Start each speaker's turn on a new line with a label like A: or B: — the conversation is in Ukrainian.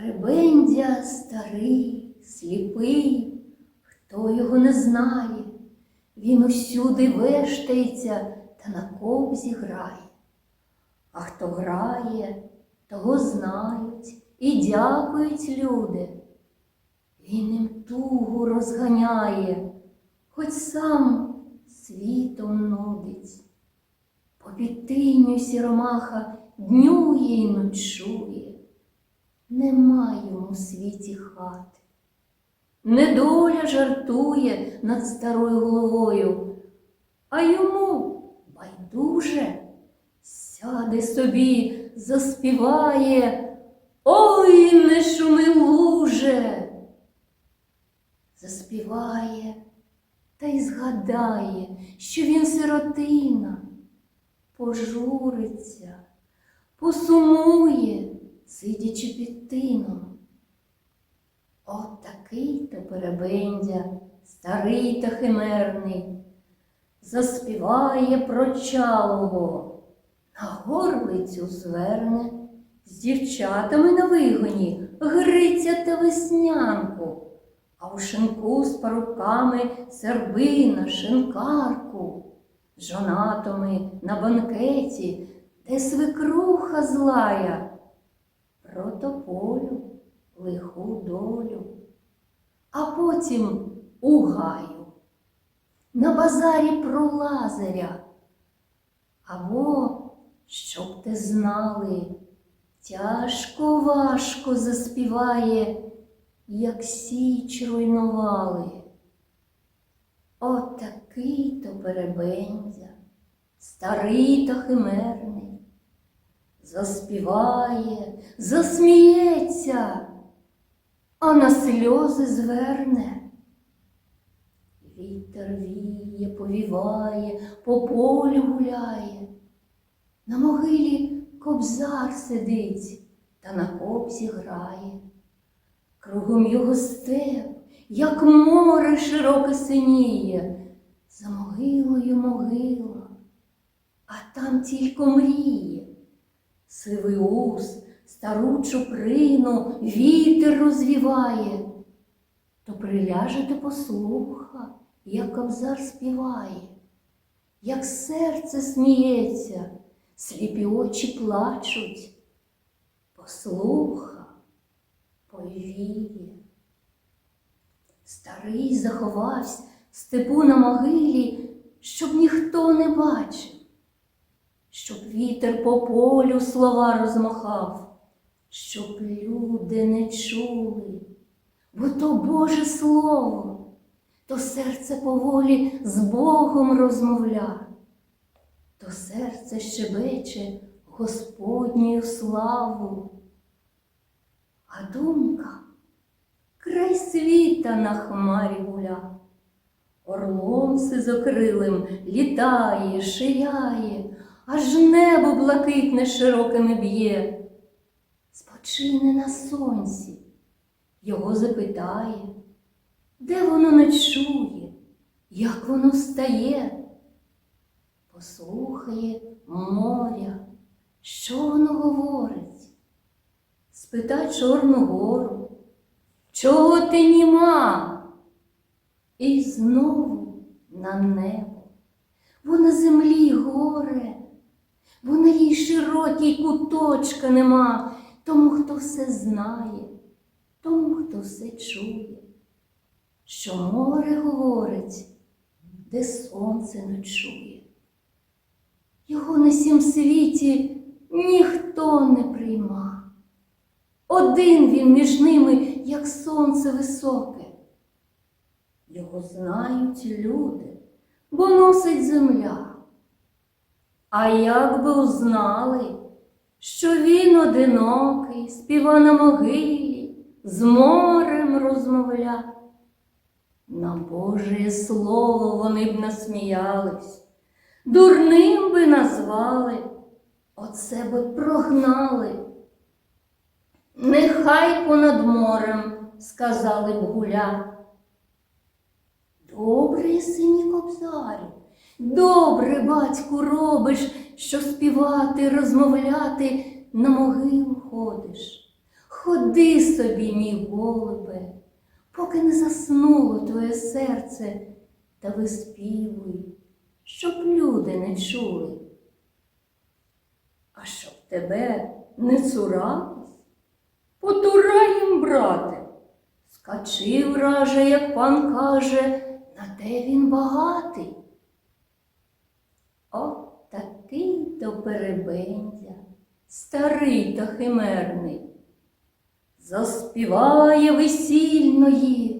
A: Скребендя старий, сліпий, хто його не знає, він усюди вештається та на ковзі грає. А хто грає, того знають і дякують люди. Він їм тугу розганяє, хоч сам світом нудить. По підтиню сіромаха днює й ночує, нема йому у світі хати. Недоля жартує над старою головою, а йому байдуже сяде собі, заспіває. Ой, не шуми луже. Заспіває та й згадає, що він сиротина, пожуриться, посумує, сидячи під тином. От такий то перебендя, старий та химерний, заспіває про чалого, на горлицю зверне, з дівчатами на вигоні гриця та веснянку, а у шинку з паруками сербина, шинкарку, жонатами на банкеті, де свекруха злая, про тополю лиху долю, а потім у гаю, на базарі про лазаря. Або, щоб те знали, тяжко важко заспіває, як січ руйнували. От такий то перебендя, старий та химерний, заспіває, засміється, а на сльози зверне. Вітер віє, повіває, по полю гуляє, на могилі кобзар сидить та на кобзі грає. Кругом його степ, як море широке синіє, за могилою могила, а там тільки мріє. Сивий ус, стару чуприну вітер розвіває, то приляжете послуха, як кобзар співає, як серце сміється, сліпі очі плачуть, послуха повіє. Старий заховався в степу на могилі, щоб ніхто не бачив, щоб вітер по полю слова розмахав, щоб люди не чули, бо то Боже Слово, то серце поволі з Богом розмовля, то серце щебече Господню славу, а думка край світа на хмарі гуля. Орлом сизокрилим літає, ширяє, аж небо блакитне широкими б'є. Спочине на сонці, його запитає, де воно ночує, як воно встає. Послухає моря, що воно говорить, спита Чорну гору, чого ти німа? І знову на небо, бо на землі горе, бо на їй широкій куточка нема, тому, хто все знає, тому, хто все чує, що море говорить, де сонце ночує. Його на сім світі ніхто не прийма. Один він між ними, як сонце високе. Його знають люди, бо носить земля. А як би узнали, що він одинокий, співа на могилі, з морем розмовля. На Боже слово вони б насміялись, дурним би назвали, от себе прогнали. Нехай понад морем, сказали б гуля. Добре, сині кобзарю, добре, батьку, робиш, що співати, розмовляти на могилу ходиш. Ходи собі, мій голубе, поки не заснуло твоє серце, та виспівуй, щоб люди не чули. А щоб тебе не цурались, потурай їм, брате, скачи враже, як пан каже, на те він багатий. О, такий то перебендя, старий та химерний, заспіває весільної,